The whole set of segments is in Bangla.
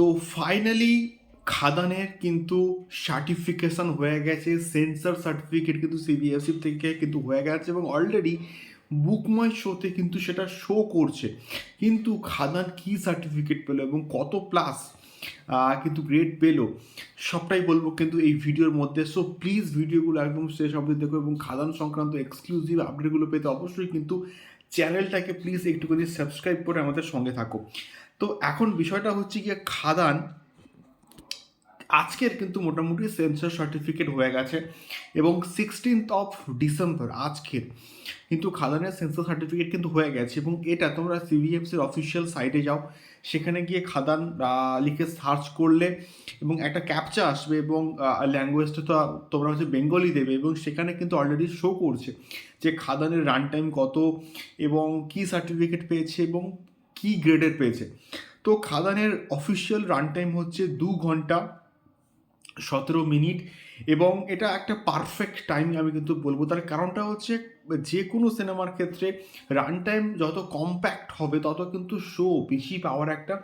তো ফাইনালি খাদানের কিন্তু সার্টিফিকেশন হয়ে গেছে সেন্সার সার্টিফিকেট কিন্তু সিবিএসসি থেকে কিন্তু হয়ে গেছে এবং অলরেডি বুকমাই শোতে কিন্তু সেটা শো করছে। কিন্তু খাদান কি সার্টিফিকেট পেল এবং কত প্লাস কিন্তু গ্রেড পেল, সবটাই বলব কিন্তু এই ভিডিওর মধ্যে। সো প্লিজ ভিডিওগুলো একদম শেষ অবধি দেখো এবং খাদান সংক্রান্ত এক্সক্লুসিভ আপডেটগুলো পেতে অবশ্যই কিন্তু চ্যানেলটাকে প্লিজ একটুখানি সাবস্ক্রাইব করে আমাদের সঙ্গে থাকো। এখন বিষয়টা হচ্ছে গিয়ে খাদান আজকের কিন্তু মোটামুটি সেন্সার সার্টিফিকেট হয়ে গেছে এবং সিক্সটিন্থ অফ ডিসেম্বর আজকের কিন্তু খাদানের সেন্সার সার্টিফিকেট কিন্তু হয়ে গেছে এবং এটা তোমরা সিভিএফসির অফিসিয়াল সাইটে যাও, সেখানে গিয়ে খাদান লিখে সার্চ করলে এবং একটা ক্যাপচা আসবে এবং ল্যাঙ্গুয়েজটা তো তোমরা হচ্ছে বেঙ্গলি দেবে এবং সেখানে কিন্তু অলরেডি শো করছে যে খাদানের রান টাইম কত এবং কি সার্টিফিকেট পেয়েছে এবং কি গ্রেডের পেয়েছে? তো খাদানের অফিসিয়াল রান টাইম হচ্ছে দু ঘণ্টা সতেরো মিনিট এবং এটা একটা পারফেক্ট টাইম আমি কিন্তু বলব। তার কারণটা হচ্ছে যে কোনো সিনেমার ক্ষেত্রে রান টাইম যত কম্প্যাক্ট হবে, তত কিন্তু শো বেশি পাওয়ার একটা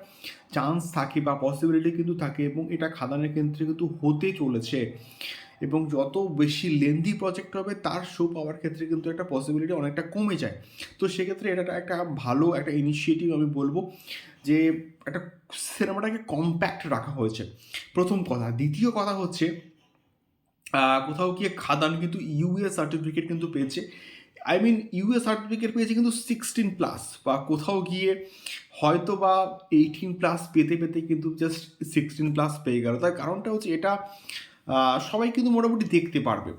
চান্স থাকে বা পসিবিলিটি কিন্তু থাকে এবং এটা খাদানের ক্ষেত্রে কিন্তু হতে চলেছে। এবং যত বেশি লেন্দি প্রজেক্ট হবে, তার শো পাওয়ার ক্ষেত্রে কিন্তু একটা পসিবিলিটি অনেকটা কমে যায়। তো সেক্ষেত্রে এটা একটা ভালো একটা ইনিশিয়েটিভ আমি বলব যে একটা সিনেমাটাকে কম্প্যাক্ট রাখা হয়েছে। প্রথম কথা। দ্বিতীয় কথা হচ্ছে কোথাও গিয়ে খাদান কিন্তু ইউএ সার্টিফিকেট কিন্তু পেয়েছে। আই মিন ইউএ সার্টিফিকেট পেয়েছে কিন্তু সিক্সটিন প্লাস বা কোথাও গিয়ে হয়তো বা এইটিন প্লাস পেতে পেতে কিন্তু জাস্ট সিক্সটিন প্লাস পেয়ে গেল। তার কারণটা হচ্ছে এটা সবাই কিন্তু মোটামুটি দেখতে পারবে।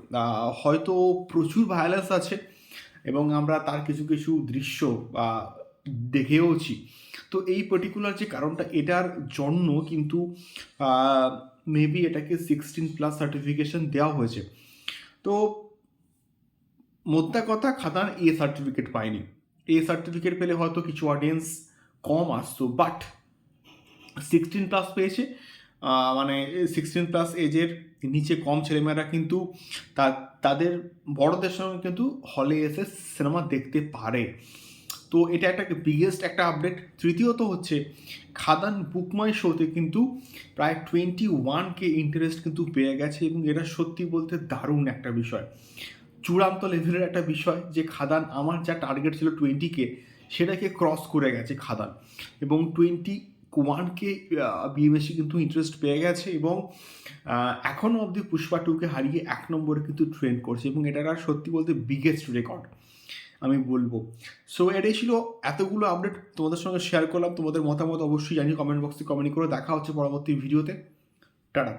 হয়তো প্রচুর ভায়োলেন্স আছে এবং আমরা তার কিছু কিছু দৃশ্য দেখেওছি। তো এই পার্টিকুলার যে কারণটা, এটার জন্য কিন্তু মেবি এটাকে সিক্সটিন প্লাস সার্টিফিকেশন দেওয়া হয়েছে। তো মোদ্দা কথা, খাদান এ সার্টিফিকেট পায়নি। এ সার্টিফিকেট পেলে হয়তো কিছু অডিয়েন্স কম আসতো বাট সিক্সটিন প্লাস পেয়েছে। মানে সিক্সটিন প্লাস এজের নিচে কম ছেলেমেয়েরা কিন্তু তা- তাদের বড়দের সঙ্গে কিন্তু হলে এসে সিনেমা দেখতে পারে। তো এটা একটা বিগেস্ট একটা আপডেট তৃতীয়ত হচ্ছে, খাদান বুকমাই শোতে কিন্তু প্রায় টোয়েন্টি ওয়ানকে ইন্টারেস্ট কিন্তু পেয়ে গেছে এবং এটা সত্যি বলতে দারুণ একটা বিষয়। চূড়ান্ত লেভেলের একটা বিষয় যে খাদান আমার যা টার্গেট ছিল টোয়েন্টিকে সেটাকে ক্রস করে গেছে খাদান। এবং টোয়েন্টি ওয়ানকে বিএমএসি কিন্তু ইন্টারেস্ট পেয়ে গেছে এবং আহ, এখনও অবধি পুষ্পা টুকে হারিয়ে এক নম্বরে কিন্তু ট্রেন্ড করছে এবং এটা সত্যি বলতে বিগেস্ট রেকর্ড আমি বলব। সো এটাই ছিল এতগুলো আপডেট তোমাদের সঙ্গে শেয়ার করলাম। তোমাদের মতামত অবশ্যই জানিয়ে কমেন্ট বক্সে কমেন্ট করে। দেখা হচ্ছে পরবর্তী ভিডিওতে টাটা।